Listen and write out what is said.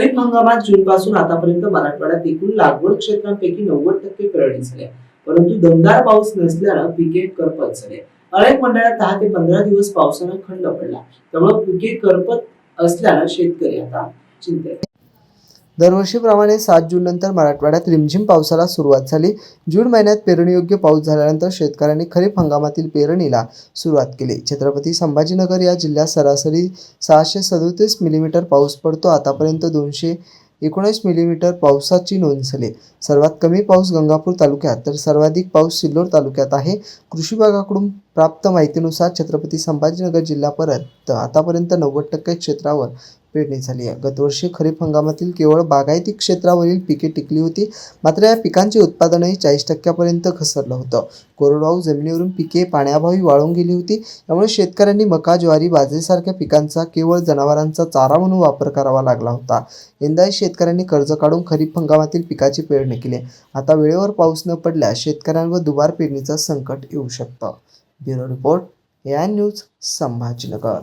खरीप हंगामात जून पासून आतापर्यंत मराठवाड्यात एकूण लागवड क्षेत्रांपैकी नव्वद टक्के पेरणी झाली परंतु दमदार पाऊस नसल्यानं पिके करपत झाले. अनेक मंडळात दहा ते पंधरा दिवस पावसानं खंड पडला. त्यामुळे पिके करपत असल्यानं शेतकरी आता चिंतेत. दरवर्षीप्रमाणे सात जून नंतर मराठवाड्यात रिमझिम पावसाला सुरुवात झाली. जून महिन्यात पेरणीयोग्य पाऊस झाल्यानंतर शेतकऱ्यांनी खरीप हंगामातील पेरणीला सुरुवात केली. छत्रपती संभाजीनगर या जिल्ह्यात सरासरी सहाशे सदोतीस मिलीमीटर पाऊस पडतो. आतापर्यंत दोनशे एकोणीस मिलीमीटर पावसाची नोंद झाली. सर्वात कमी पाऊस गंगापूर तालुक्यात तर सर्वाधिक पाऊस सिल्लोड तालुक्यात आहे. कृषी विभागाकडून प्राप्त माहितीनुसार छत्रपती संभाजीनगर जिल्ह्यापर्यंत आतापर्यंत नव्वद टक्के क्षेत्रावर पेरणी झाली. आहे गतवर्षी खरीप हंगामातील केवळ बागायती क्षेत्रावरील पिके टिकली होती. मात्र या पिकांचे उत्पादनही चाळीस टक्क्यापर्यंत घसरलं होतं. कोरडवाहू जमिनीवरून पिके पाण्याअभावी वाळून गेली होती. त्यामुळे शेतकऱ्यांनी मका ज्वारी बाजरीसारख्या पिकांचा केवळ जनावरांचा चारा म्हणून वापर करावा लागला होता. यंदाही शेतकऱ्यांनी कर्ज काढून खरीप हंगामातील पिकाची पेरणी केली. आता वेळेवर पाऊस न पडल्यास शेतकऱ्यांवर दुबार पेरणीचं संकट येऊ शकतं. Bureau report A news Sambhajinagar.